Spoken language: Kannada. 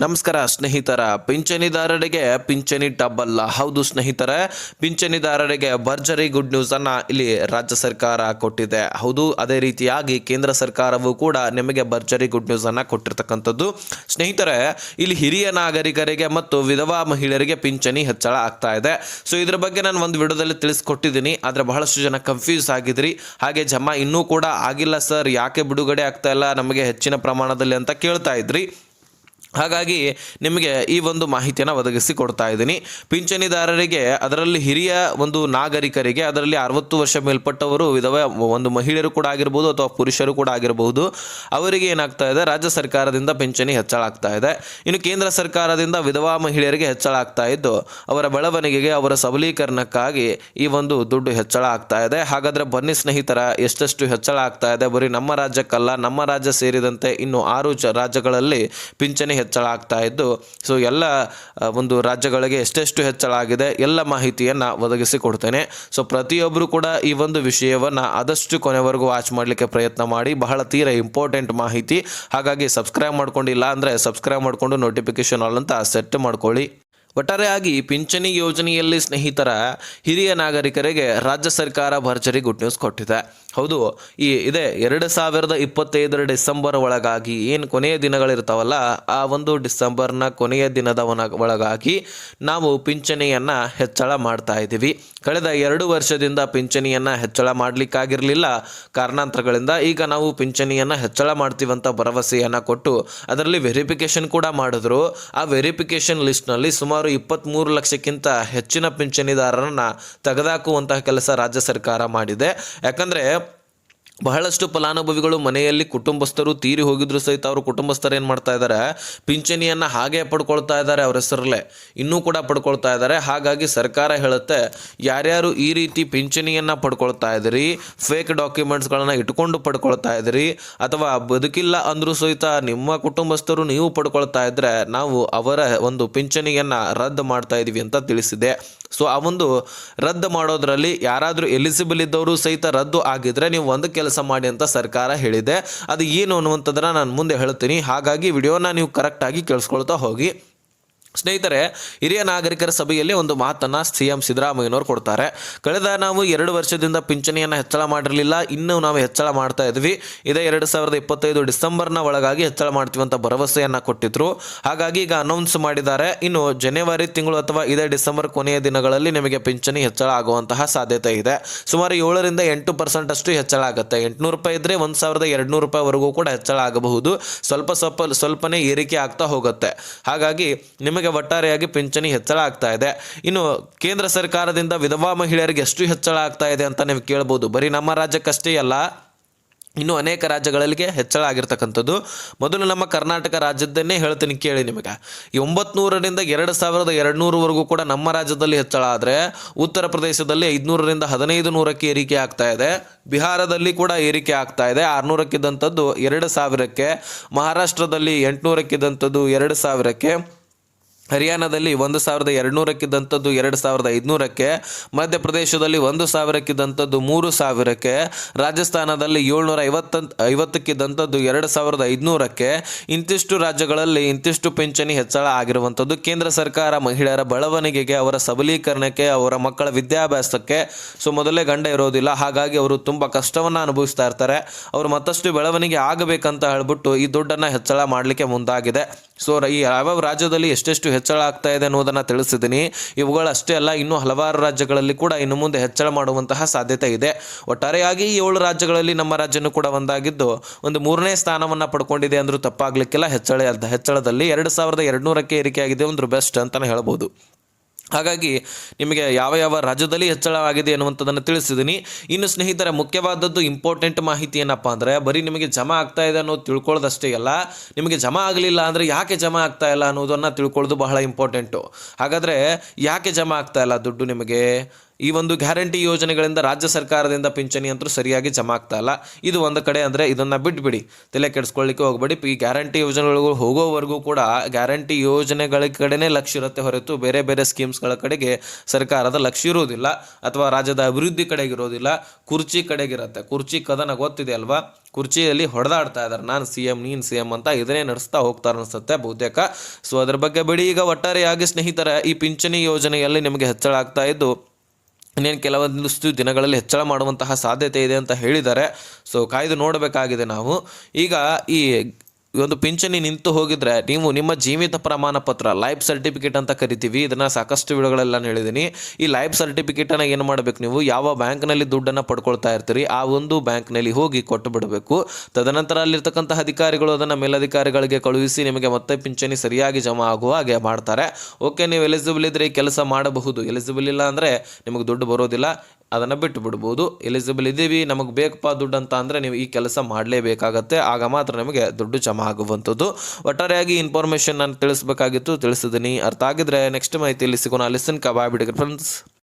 ನಮಸ್ಕಾರ ಸ್ನೇಹಿತರ, ಪಿಂಚಣಿದಾರರಿಗೆ ಪಿಂಚಣಿ ಟಬ್ಬಲ್ಲ ಹೌದು ಸ್ನೇಹಿತರೆ, ಪಿಂಚಣಿದಾರರಿಗೆ ಭರ್ಜರಿ ಗುಡ್ ನ್ಯೂಸ್ ಅನ್ನ ಇಲ್ಲಿ ರಾಜ್ಯ ಸರ್ಕಾರ ಕೊಟ್ಟಿದೆ. ಹೌದು, ಅದೇ ರೀತಿಯಾಗಿ ಕೇಂದ್ರ ಸರ್ಕಾರವು ಕೂಡ ನಿಮಗೆ ಭರ್ಜರಿ ಗುಡ್ ನ್ಯೂಸ್ ಅನ್ನ ಕೊಟ್ಟಿರ್ತಕ್ಕಂಥದ್ದು. ಸ್ನೇಹಿತರೆ, ಇಲ್ಲಿ ಹಿರಿಯ ನಾಗರಿಕರಿಗೆ ಮತ್ತು ವಿಧವಾ ಮಹಿಳೆಯರಿಗೆ ಪಿಂಚಣಿ ಹೆಚ್ಚಳ ಆಗ್ತಾ ಇದೆ. ಸೊ ಇದ್ರ ಬಗ್ಗೆ ನಾನು ಒಂದು ವಿಡಿಯೋದಲ್ಲಿ ತಿಳಿಸ್ಕೊಟ್ಟಿದ್ದೀನಿ. ಆದರೆ ಬಹಳಷ್ಟು ಜನ ಕನ್ಫ್ಯೂಸ್ ಆಗಿದ್ರಿ. ಹಾಗೆ ಜಮಾ ಇನ್ನೂ ಕೂಡ ಆಗಿಲ್ಲ ಸರ್. ಯಾಕೆ ಬಿಡುಗಡೆ ಆಗ್ತಾ ಇಲ್ಲ? ನಮಗೆ ಹೆಚ್ಚಿನ ಪ್ರಮಾಣದಲ್ಲಿ ಅಂತ ಕೇಳ್ತಾ ಇದ್ರಿ. ಹಾಗಾಗಿ ನಿಮಗೆ ಈ ಒಂದು ಮಾಹಿತಿಯನ್ನು ಒದಗಿಸಿ ಕೊಡ್ತಾ ಇದ್ದೀನಿ. ಪಿಂಚಣಿದಾರರಿಗೆ ಅದರಲ್ಲಿ ಹಿರಿಯ ಒಂದು ನಾಗರಿಕರಿಗೆ ಅದರಲ್ಲಿ ಅರವತ್ತು ವರ್ಷ ಮೇಲ್ಪಟ್ಟವರು, ವಿಧವ, ಒಂದು ಮಹಿಳೆಯರು ಕೂಡ ಆಗಿರ್ಬೋದು ಅಥವಾ ಪುರುಷರು ಕೂಡ ಆಗಿರಬಹುದು ಅವರಿಗೆ ಏನಾಗ್ತಾ ಇದೆ? ರಾಜ್ಯ ಸರ್ಕಾರದಿಂದ ಪಿಂಚಣಿ ಹೆಚ್ಚಳ ಆಗ್ತಾ ಇದೆ. ಇನ್ನು ಕೇಂದ್ರ ಸರ್ಕಾರದಿಂದ ವಿಧವಾ ಮಹಿಳೆಯರಿಗೆ ಹೆಚ್ಚಳ ಆಗ್ತಾ ಇದ್ದು, ಅವರ ಬೆಳವಣಿಗೆಗೆ, ಅವರ ಸಬಲೀಕರಣಕ್ಕಾಗಿ ಈ ಒಂದು ದುಡ್ಡು ಹೆಚ್ಚಳ ಆಗ್ತಾ ಇದೆ. ಹಾಗಾದರೆ ಬನ್ನಿ ಸ್ನೇಹಿತರ, ಎಷ್ಟೆಷ್ಟು ಹೆಚ್ಚಳ ಆಗ್ತಾ ಇದೆ? ಬರೀ ನಮ್ಮ ರಾಜ್ಯಕ್ಕಲ್ಲ, ನಮ್ಮ ರಾಜ್ಯ ಸೇರಿದಂತೆ ಇನ್ನು ಆರು ರಾಜ್ಯಗಳಲ್ಲಿ ಪಿಂಚಣಿ ಹೆಚ್ಚಳ ಆಗ್ತಾ ಇದ್ದು ಸೊ ಎಲ್ಲ ಒಂದು ರಾಜ್ಯಗಳಿಗೆ ಎಷ್ಟೆಷ್ಟು ಹೆಚ್ಚಳ ಆಗಿದೆ ಎಲ್ಲ ಮಾಹಿತಿಯನ್ನು ಒದಗಿಸಿ ಕೊಡ್ತೇನೆ. ಸೊ ಪ್ರತಿಯೊಬ್ಬರು ಕೂಡ ಈ ಒಂದು ವಿಷಯವನ್ನು ಆದಷ್ಟು ಕೊನೆವರೆಗೂ ವಾಚ್ ಮಾಡಲಿಕ್ಕೆ ಪ್ರಯತ್ನ ಮಾಡಿ, ಬಹಳ ತೀರ ಇಂಪಾರ್ಟೆಂಟ್ ಮಾಹಿತಿ. ಹಾಗಾಗಿ ಸಬ್ಸ್ಕ್ರೈಬ್ ಮಾಡ್ಕೊಂಡಿಲ್ಲ ಅಂದರೆ ಸಬ್ಸ್ಕ್ರೈಬ್ ಮಾಡಿಕೊಂಡು ನೋಟಿಫಿಕೇಶನ್ ಆಲ್ ಅಂತ ಸೆಟ್ ಮಾಡ್ಕೊಳ್ಳಿ. ಒಟ್ಟಾರೆಯಾಗಿ ಪಿಂಚಣಿ ಯೋಜನೆಯಲ್ಲಿ ಸ್ನೇಹಿತರ ಹಿರಿಯ ನಾಗರಿಕರಿಗೆ ರಾಜ್ಯ ಸರ್ಕಾರ ಭರ್ಜರಿ ಗುಡ್ ನ್ಯೂಸ್ ಕೊಟ್ಟಿದೆ. ಹೌದು, ಈ ಇದೆ ಎರಡು ಸಾವಿರದ ಇಪ್ಪತ್ತೈದರ ಡಿಸೆಂಬರ್ ಒಳಗಾಗಿ ಏನು ಕೊನೆಯ ದಿನಗಳಿರ್ತಾವಲ್ಲ, ಆ ಒಂದು ಡಿಸೆಂಬರ್ನ ಕೊನೆಯ ದಿನದ ಒಳಗಾಗಿ ನಾವು ಪಿಂಚಣಿಯನ್ನು ಹೆಚ್ಚಳ ಮಾಡ್ತಾ ಇದ್ದೀವಿ. ಕಳೆದ ಎರಡು ವರ್ಷದಿಂದ ಪಿಂಚಣಿಯನ್ನು ಹೆಚ್ಚಳ ಮಾಡಲಿಕ್ಕಾಗಿರಲಿಲ್ಲ. ಕಾರಣಾಂತರಗಳಿಂದ ಈಗ ನಾವು ಪಿಂಚಣಿಯನ್ನು ಹೆಚ್ಚಳ ಮಾಡ್ತೀವಂತ ಭರವಸೆಯನ್ನು ಕೊಟ್ಟು ಅದರಲ್ಲಿ ವೆರಿಫಿಕೇಶನ್ ಕೂಡ ಮಾಡಿದ್ರು. ಆ ವೆರಿಫಿಕೇಶನ್ ಲಿಸ್ಟ್ನಲ್ಲಿ ಸುಮಾರು ಇಪ್ಪತ್ತ್ಮೂರು ಲಕ್ಷಕ್ಕಿಂತ ಹೆಚ್ಚಿನ ಪಿಂಚಣಿದಾರರನ್ನು ತೆಗೆದಾಕುವಂತಹ ಕೆಲಸ ರಾಜ್ಯ ಸರ್ಕಾರ ಮಾಡಿದೆ. ಯಾಕಂದರೆ ಬಹಳಷ್ಟು ಫಲಾನುಭವಿಗಳು ಮನೆಯಲ್ಲಿ ಕುಟುಂಬಸ್ಥರು ತೀರಿ ಹೋಗಿದ್ರು ಸಹಿತ ಅವರು ಕುಟುಂಬಸ್ಥರು ಏನು ಮಾಡ್ತಾ ಇದ್ದಾರೆ ಪಿಂಚಣಿಯನ್ನು ಹಾಗೆ ಪಡ್ಕೊಳ್ತಾ ಇದ್ದಾರೆ ಅವ್ರ ಹೆಸರಲ್ಲೇ. ಇನ್ನೂ ಕೂಡ ಪಡ್ಕೊಳ್ತಾ ಇದ್ದಾರೆ ಹಾಗಾಗಿ ಸರ್ಕಾರ ಹೇಳುತ್ತೆ, ಯಾರ್ಯಾರು ಈ ರೀತಿ ಪಿಂಚಣಿಯನ್ನು ಪಡ್ಕೊಳ್ತಾ ಇದ್ದೀರಿ ಫೇಕ್ ಡಾಕ್ಯುಮೆಂಟ್ಸ್ಗಳನ್ನು ಇಟ್ಕೊಂಡು ಪಡ್ಕೊಳ್ತಾ ಇದ್ದೀರಿ ಅಥವಾ ಬದುಕಿಲ್ಲ ಅಂದರೂ ಸಹಿತ ನಿಮ್ಮ ಕುಟುಂಬಸ್ಥರು ನೀವು ಪಡ್ಕೊಳ್ತಾ ಇದ್ದರೆ ನಾವು ಅವರ ಒಂದು ಪಿಂಚಣಿಯನ್ನು ರದ್ದು ಮಾಡ್ತಾ ಇದ್ದೀವಿ ಅಂತ ತಿಳಿಸಿದೆ. ಸೊ ಆ ಒಂದು ರದ್ದು ಮಾಡೋದ್ರಲ್ಲಿ ಯಾರಾದರೂ ಎಲಿಜಿಬಲ್ ಇದ್ದವರು ಸಹಿತ ರದ್ದು ಆಗಿದ್ರೆ ನೀವು ಒಂದು ಕೆಲಸ ಮಾಡಿ ಅಂತ ಸರ್ಕಾರ ಹೇಳಿದೆ. ಅದು ಏನು ಅನ್ನುವಂಥದ್ದನ್ನ ನಾನು ಮುಂದೆ ಹೇಳ್ತೀನಿ. ಹಾಗಾಗಿ ವಿಡಿಯೋನ ನೀವು ಕರೆಕ್ಟಾಗಿ ಕೇಳಿಸ್ಕೊಳ್ತಾ ಹೋಗಿ. ಸ್ನೇಹಿತರೆ, ಹಿರಿಯ ನಾಗರಿಕರ ಸಭೆಯಲ್ಲಿ ಒಂದು ಮಾತನ್ನು ಸಿ ಎಂ ಸಿದ್ದರಾಮಯ್ಯನವರು ಕೊಡ್ತಾರೆ. ಕಳೆದ ನಾವು ಎರಡು ವರ್ಷದಿಂದ ಪಿಂಚಣಿಯನ್ನು ಹೆಚ್ಚಳ ಮಾಡಿರಲಿಲ್ಲ, ಇನ್ನೂ ನಾವು ಹೆಚ್ಚಳ ಮಾಡ್ತಾ ಇದ್ವಿ. ಇದೇ ಎರಡು ಸಾವಿರದ ಇಪ್ಪತ್ತೈದು ಡಿಸೆಂಬರ್ನ ಒಳಗಾಗಿ ಹೆಚ್ಚಳ ಮಾಡ್ತೀವಿ ಅಂತ ಭರವಸೆಯನ್ನು ಕೊಟ್ಟಿದ್ರು. ಹಾಗಾಗಿ ಈಗ ಅನೌನ್ಸ್ ಮಾಡಿದ್ದಾರೆ. ಇನ್ನು ಜನವರಿ ತಿಂಗಳು ಅಥವಾ ಇದೇ ಡಿಸೆಂಬರ್ ಕೊನೆಯ ದಿನಗಳಲ್ಲಿ ನಿಮಗೆ ಪಿಂಚಣಿ ಹೆಚ್ಚಳ ಆಗುವಂತಹ ಸಾಧ್ಯತೆ ಇದೆ. ಸುಮಾರು ಏಳರಿಂದ ಎಂಟು ಪರ್ಸೆಂಟ್ ಅಷ್ಟು ಹೆಚ್ಚಳ ಆಗುತ್ತೆ. ಎಂಟುನೂರು ರೂಪಾಯಿ ಇದ್ರೆ ಒಂದು ಸಾವಿರದ ಎರಡುನೂರು ರೂಪಾಯಿವರೆಗೂ ಕೂಡ ಹೆಚ್ಚಳ ಆಗಬಹುದು. ಸ್ವಲ್ಪ ಸ್ವಲ್ಪ, ಸ್ವಲ್ಪನೇ ಏರಿಕೆ ಆಗ್ತಾ ಹೋಗುತ್ತೆ. ಹಾಗಾಗಿ ನಿಮಗೆ ಒಟ್ಟಾರೆಯಾಗಿ ಪಿಂಚಣಿ ಹೆಚ್ಚಳ ಆಗ್ತಾ ಇದೆ. ಇನ್ನು ಕೇಂದ್ರ ಸರ್ಕಾರದಿಂದ ವಿಧವಾ ಮಹಿಳೆಯರಿಗೆ ಎಷ್ಟು ಹೆಚ್ಚಳ ಆಗ್ತಾ ಇದೆ ಅಂತ ನೀವು ಕೇಳ್ಬೋದು. ಬರೀ ನಮ್ಮ ರಾಜ್ಯಕ್ಕಷ್ಟೇ ಅಲ್ಲ, ಇನ್ನು ಅನೇಕ ರಾಜ್ಯಗಳಿಗೆ ಹೆಚ್ಚಳ ಆಗಿರ್ತಕ್ಕಂಥದ್ದು. ಮೊದಲು ನಮ್ಮ ಕರ್ನಾಟಕ ರಾಜ್ಯದನ್ನೇ ಹೇಳ್ತೀನಿ ಕೇಳಿ ನಿಮಗೆ. ಈ ಒಂಬತ್ನೂರರಿಂದ ಎರಡು ಸಾವಿರದ ಎರಡು ನೂರವರೆಗೂ ಕೂಡ ನಮ್ಮ ರಾಜ್ಯದಲ್ಲಿ ಹೆಚ್ಚಳ ಆದರೆ, ಉತ್ತರ ಪ್ರದೇಶದಲ್ಲಿ ಐದುನೂರರಿಂದ ಹದಿನೈದು ನೂರಕ್ಕೆ ಏರಿಕೆ ಆಗ್ತಾ ಇದೆ. ಬಿಹಾರದಲ್ಲಿ ಕೂಡ ಏರಿಕೆ ಆಗ್ತಾ ಇದೆ. ಆರುನೂರಕ್ಕಿದ್ದಂಥದ್ದು ಎರಡು ಸಾವಿರಕ್ಕೆ. ಮಹಾರಾಷ್ಟ್ರದಲ್ಲಿ ಎಂಟುನೂರಕ್ಕಿದ್ದಂಥದ್ದು ಎರಡು ಸಾವಿರಕ್ಕೆ. ಹರಿಯಾಣದಲ್ಲಿ ಒಂದು ಸಾವಿರದ ಎರಡುನೂರಕ್ಕಿದ್ದಂಥದ್ದು ಎರಡು ಸಾವಿರದ ಐದುನೂರಕ್ಕೆ, ಮಧ್ಯಪ್ರದೇಶದಲ್ಲಿ ಒಂದು ಸಾವಿರಕ್ಕಿದ್ದಂಥದ್ದು ಮೂರು ಸಾವಿರಕ್ಕೆ, ರಾಜಸ್ಥಾನದಲ್ಲಿ ಏಳ್ನೂರ ಐವತ್ತ ಐವತ್ತಕ್ಕಿದ್ದಂಥದ್ದು ಎರಡು ಸಾವಿರದ ಐದುನೂರಕ್ಕೆ, ಇಂತಿಷ್ಟು ರಾಜ್ಯಗಳಲ್ಲಿ ಇಂತಿಷ್ಟು ಪಿಂಚಣಿ ಹೆಚ್ಚಳ ಆಗಿರುವಂಥದ್ದು ಕೇಂದ್ರ ಸರ್ಕಾರ ಮಹಿಳೆಯರ ಬೆಳವಣಿಗೆಗೆ, ಅವರ ಸಬಲೀಕರಣಕ್ಕೆ, ಅವರ ಮಕ್ಕಳ ವಿದ್ಯಾಭ್ಯಾಸಕ್ಕೆ ಸೊ ಮೊದಲೇ ಗಂಡ ಇರೋದಿಲ್ಲ. ಹಾಗಾಗಿ ಅವರು ತುಂಬ ಕಷ್ಟವನ್ನು ಅನುಭವಿಸ್ತಾ ಇರ್ತಾರೆ. ಅವರು ಮತ್ತಷ್ಟು ಬೆಳವಣಿಗೆ ಆಗಬೇಕಂತ ಹೇಳ್ಬಿಟ್ಟು ಈ ದುಡ್ಡನ್ನು ಹೆಚ್ಚಳ ಮಾಡಲಿಕ್ಕೆ ಮುಂದಾಗಿದೆ. ಸೊ ಈ ಯಾವ್ಯಾವ ರಾಜ್ಯದಲ್ಲಿ ಎಷ್ಟೆಷ್ಟು ಹೆಚ್ಚಳ ಆಗ್ತಾ ಇದೆ ಅನ್ನೋದನ್ನು ತಿಳಿಸಿದ್ದೀನಿ ಇವುಗಳಷ್ಟೇ ಅಲ್ಲ, ಇನ್ನೂ ಹಲವಾರು ರಾಜ್ಯಗಳಲ್ಲಿ ಕೂಡ ಇನ್ನು ಮುಂದೆ ಹೆಚ್ಚಳ ಮಾಡುವಂತಹ ಸಾಧ್ಯತೆ ಇದೆ. ಒಟ್ಟಾರೆಯಾಗಿ ಏಳು ರಾಜ್ಯಗಳಲ್ಲಿ ನಮ್ಮ ರಾಜ್ಯನೂ ಕೂಡ ಒಂದಾಗಿದ್ದು, ಒಂದು ಮೂರನೇ ಸ್ಥಾನವನ್ನು ಪಡ್ಕೊಂಡಿದೆ ಅಂದರೂ ತಪ್ಪಾಗಲಿಕ್ಕೆಲ್ಲ. ಹೆಚ್ಚಳ, ಹೆಚ್ಚಳದಲ್ಲಿ ಎರಡು ಸಾವಿರದ ಎರಡುನೂರಕ್ಕೆ ಏರಿಕೆಯಾಗಿದೆ, ಒಂದು ಬೆಸ್ಟ್ ಅಂತಲೇ ಹೇಳ್ಬೋದು. ಹಾಗಾಗಿ ನಿಮಗೆ ಯಾವ ಯಾವ ರಾಜ್ಯದಲ್ಲಿ ಹೆಚ್ಚಳವಾಗಿದೆ ಅನ್ನುವಂಥದ್ದನ್ನು ತಿಳಿಸಿದ್ದೀನಿ. ಇನ್ನು ಸ್ನೇಹಿತರ, ಮುಖ್ಯವಾದದ್ದು ಇಂಪಾರ್ಟೆಂಟ್ ಮಾಹಿತಿ ಏನಪ್ಪ ಅಂದರೆ, ಬರೀ ನಿಮಗೆ ಜಮಾ ಆಗ್ತಾ ಇದೆ ಅನ್ನೋದು ತಿಳ್ಕೊಳ್ಳೋದಷ್ಟೇ ಅಲ್ಲ, ನಿಮಗೆ ಜಮಾ ಆಗಲಿಲ್ಲ ಅಂದರೆ ಯಾಕೆ ಜಮಾ ಆಗ್ತಾ ಇಲ್ಲ ಅನ್ನೋದನ್ನು ತಿಳ್ಕೊಳ್ಳೋದು ಬಹಳ ಇಂಪಾರ್ಟೆಂಟು ಹಾಗಾದರೆ ಯಾಕೆ ಜಮಾ ಆಗ್ತಾ ಇಲ್ಲ ದುಡ್ಡು ನಿಮಗೆ? ಈ ಒಂದು ಗ್ಯಾರಂಟಿ ಯೋಜನೆಗಳಿಂದ ರಾಜ್ಯ ಸರ್ಕಾರದಿಂದ ಪಿಂಚಣಿ ಅಂತೂ ಸರಿಯಾಗಿ ಜಮಾ ಆಗ್ತಾ ಇಲ್ಲ. ಇದು ಒಂದು ಕಡೆ ಅಂದರೆ ಇದನ್ನು ಬಿಟ್ಬಿಡಿ. ತಲೆ ಕೆಡಿಸ್ಕೊಳ್ಳಿಕ್ಕೆ ಹೋಗ್ಬೇಡಿ. ಈ ಗ್ಯಾರಂಟಿ ಯೋಜನೆಗಳು ಹೋಗೋವರೆಗೂ ಕೂಡ ಗ್ಯಾರಂಟಿ ಯೋಜನೆಗಳ ಕಡೆನೇ ಲಕ್ಷ್ಯ ಇರುತ್ತೆ ಹೊರತು ಬೇರೆ ಬೇರೆ ಸ್ಕೀಮ್ಸ್ಗಳ ಕಡೆಗೆ ಸರ್ಕಾರದ ಲಕ್ಷ್ಯ ಇರೋದಿಲ್ಲ. ಅಥವಾ ರಾಜ್ಯದ ಅಭಿವೃದ್ಧಿ ಕಡೆಗೆ ಇರೋದಿಲ್ಲ. ಕುರ್ಚಿ ಕಡೆಗಿರುತ್ತೆ ಕುರ್ಚಿ ಕದನ ಗೊತ್ತಿದೆ ಅಲ್ವಾ? ಕುರ್ಚಿಯಲ್ಲಿ ಹೊಡೆದಾಡ್ತಾ ಇದ್ದಾರೆ ನಾನು ಸಿ ಎಂ, ನೀನು ಸಿ ಎಂ ಅಂತ ಇದನ್ನೇ ನಡೆಸ್ತಾ ಹೋಗ್ತಾರೆ ಅನಿಸುತ್ತೆ ಬಹುತೇಕ. ಸೊ ಅದ್ರ ಬಗ್ಗೆ ಬಿಡಿ. ಈಗ ಒಟ್ಟಾರೆಯಾಗಿ ಸ್ನೇಹಿತರ, ಈ ಪಿಂಚಣಿ ಯೋಜನೆಯಲ್ಲಿ ನಿಮಗೆ ಹೆಚ್ಚಳ ಆಗ್ತಾ ಇದ್ದು ಇನ್ನೇನು ಕೆಲವೊಂದಿಷ್ಟು ದಿನಗಳಲ್ಲಿ ಹೆಚ್ಚಳ ಮಾಡುವಂತಹ ಸಾಧ್ಯತೆ ಇದೆ ಅಂತ ಹೇಳಿದ್ದಾರೆ. ಸೊ ಕಾಯ್ದು ನೋಡಬೇಕಾಗಿದೆ ನಾವು. ಈಗ ಈ ಒಂದು ಪಿಂಚಣಿ ನಿಂತು ಹೋಗಿದ್ರೆ ನೀವು ನಿಮ್ಮ ಜೀವಿತ ಪ್ರಮಾಣ ಪತ್ರ ಲೈಫ್ ಸರ್ಟಿಫಿಕೇಟ್ ಅಂತ ಕರಿತೀವಿ. ಇದನ್ನು ಸಾಕಷ್ಟು ವಿಡಿಯೋಗಳೆಲ್ಲ ಹೇಳಿದ್ದೀನಿ ಈ ಲೈಫ್ ಸರ್ಟಿಫಿಕೇಟನ್ನು ಏನು ಮಾಡಬೇಕು ನೀವು? ಯಾವ ಬ್ಯಾಂಕ್ನಲ್ಲಿ ದುಡ್ಡನ್ನು ಪಡ್ಕೊಳ್ತಾ ಇರ್ತೀರಿ? ಆ ಒಂದು ಬ್ಯಾಂಕ್ನಲ್ಲಿ ಹೋಗಿ ಕೊಟ್ಟು ಬಿಡಬೇಕು. ತದನಂತರ ಅಲ್ಲಿರ್ತಕ್ಕಂಥ ಅಧಿಕಾರಿಗಳು ಅದನ್ನು ಮೇಲಧಿಕಾರಿಗಳಿಗೆ ಕಳುಹಿಸಿ ನಿಮಗೆ ಮತ್ತೆ ಪಿಂಚಣಿ ಸರಿಯಾಗಿ ಜಮಾ ಆಗುವ ಹಾಗೆ ಮಾಡ್ತಾರೆ. ಓಕೆ ನೀವು ಎಲಿಜಿಬಲ್ ಇದ್ದರೆ ಈ ಕೆಲಸ ಮಾಡಬಹುದು. ಎಲಿಜಿಬಲ್ ಇಲ್ಲ ಅಂದ್ರೆ ನಿಮಗೆ ದುಡ್ಡು ಬರೋದಿಲ್ಲ. ಅದನ್ನು ಬಿಟ್ಟು ಬಿಡ್ಬೋದು. ಎಲಿಜಿಬಲ್ ಇದ್ದೀವಿ, ನಮಗೆ ಬೇಕಪ್ಪ ದುಡ್ಡು ಅಂತ ಅಂದರೆ ನೀವು ಈ ಕೆಲಸ ಮಾಡಲೇಬೇಕಾಗತ್ತೆ. ಆಗ ಮಾತ್ರ ನಿಮಗೆ ದುಡ್ಡು ಜಮಾ ಆಗುವಂಥದ್ದು. ಒಟ್ಟಾರೆಯಾಗಿ ಇನ್ಫಾರ್ಮೇಷನ್ ನಾನು ತಿಳಿಸ್ಬೇಕಾಗಿತ್ತು ತಿಳಿಸಿದ್ದೀನಿ ಅರ್ಥ ಆಗಿದ್ರೆ ನೆಕ್ಸ್ಟ್ ಮಾಹಿತಿಯಲ್ಲಿ ಸಿಗೋಣ. ಲಿಸನ್ ಕಬಾಬ್ ಬಿಡಿ ಫ್ರೆಂಡ್ಸ್